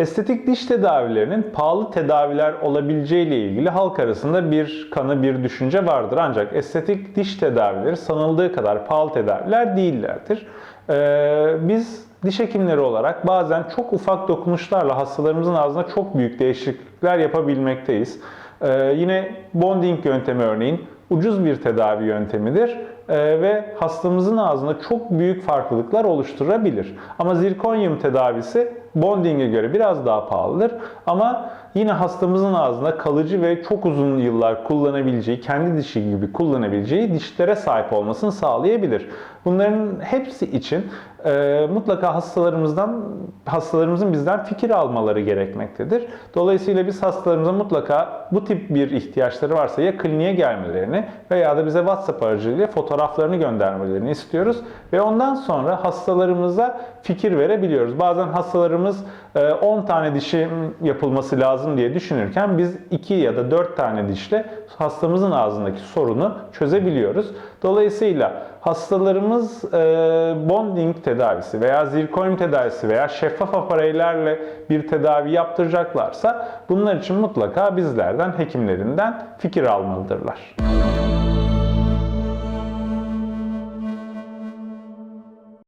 Estetik diş tedavilerinin pahalı tedaviler olabileceği ile ilgili halk arasında bir kanı bir düşünce vardır. Ancak estetik diş tedavileri sanıldığı kadar pahalı tedaviler değillerdir. Ee, biz diş hekimleri olarak bazen çok ufak dokunuşlarla hastalarımızın ağzına çok büyük değişiklikler yapabilmekteyiz. Ee, yine bonding yöntemi örneğin ucuz bir tedavi yöntemidir Ee, ve hastamızın ağzında çok büyük farklılıklar oluşturabilir. Ama zirkonyum tedavisi bonding'e göre biraz daha pahalıdır ama yine hastamızın ağzında kalıcı ve çok uzun yıllar kullanabileceği, kendi dişi gibi kullanabileceği dişlere sahip olmasını sağlayabilir. Bunların hepsi için e, mutlaka hastalarımızdan hastalarımızın bizden fikir almaları gerekmektedir. Dolayısıyla biz hastalarımıza mutlaka bu tip bir ihtiyaçları varsa ya kliniğe gelmelerini veya da bize WhatsApp aracılığıyla fotoğraflarını göndermelerini istiyoruz ve ondan sonra hastalarımıza fikir verebiliyoruz. Bazen hastalarımız e, 10 tane dişi yapılması lazım diye düşünürken biz 2 ya da 4 tane dişle hastamızın ağzındaki sorunu çözebiliyoruz. Dolayısıyla hastalarımız e, bonding tedavisi veya zirkonyum tedavisi veya şeffaf apareylerle bir tedavi yaptıracaklarsa bunlar için mutlaka bizlerden, hekimlerinden fikir almalıdırlar.